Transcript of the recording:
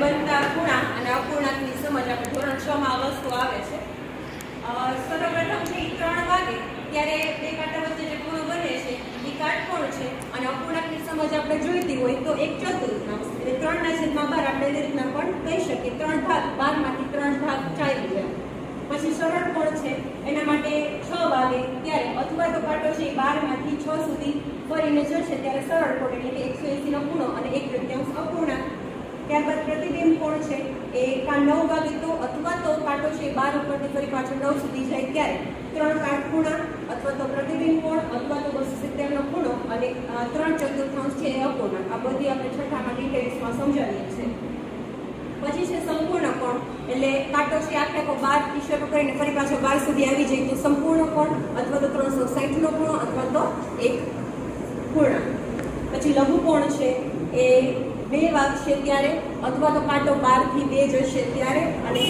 બનતા ખૂણા અને અપૂર્ણાંકની સમજ આપણે ધોરણ છ માં વસ્તુ આવે છે. સર્વપ્રથમ છે ત્રણ વાગે ત્યારે બે કાંટા વચ્ચે જે ખૂણો બને છે, એ કાટકોણ છે અને અપૂર્ણાંકની સમજ આપણે જોઈતી હોય તો એક ચતુર્થાંશ એટલે ત્રણના છેદમાં બાર આપણે એ રીતના પણ કહી શકીએ. ત્રણ ભાગ, બારમાંથી ત્રણ ભાગ ચાલી ગયા પછી સરળ કોણ છે? એના માટે છ વાગે ત્યારે અથવા તો કાંટો છે એ બારમાંથી છ સુધી ફરીને જશે ત્યારે સરળ કોણ એટલે કે એકસો એંસીનો ખૂણો અને એક તૃતીયાંશ અપૂર્ણાંક ત્યારબાદ પ્રતિબિંબ કોણ છે એ કા નવ વાગે તો અથવા તો કાંટો છે બાર ઉપરથી ફરી પાછો નવ સુધી જાય ત્યારે ત્રણ કાટખૂણા અથવા તો પ્રતિબિંબ કોણ, અથવા તો બસો સિત્તેરનો ખૂણો અને ત્રણ ચતુર્થાંશ છે એ અપૂર્ણ આ બધી આપણે છઠ્ઠામાં ડિટેલ્સમાં સમજાવીએ છીએ. પછી છે સંપૂર્ણ કોણ, એટલે કાંટો છે આખે આખો બારથી શરૂ કરીને ફરી પાછો બાર સુધી આવી જાય તો સંપૂર્ણ કોણ, અથવા તો ત્રણસો સાઠનો ખૂણો, અથવા તો એક પૂર્ણ પછી લઘુ કોણ છે એ બે વાગશે ત્યારે અથવા તો કાંટો બારથી બે જશે ત્યારે અને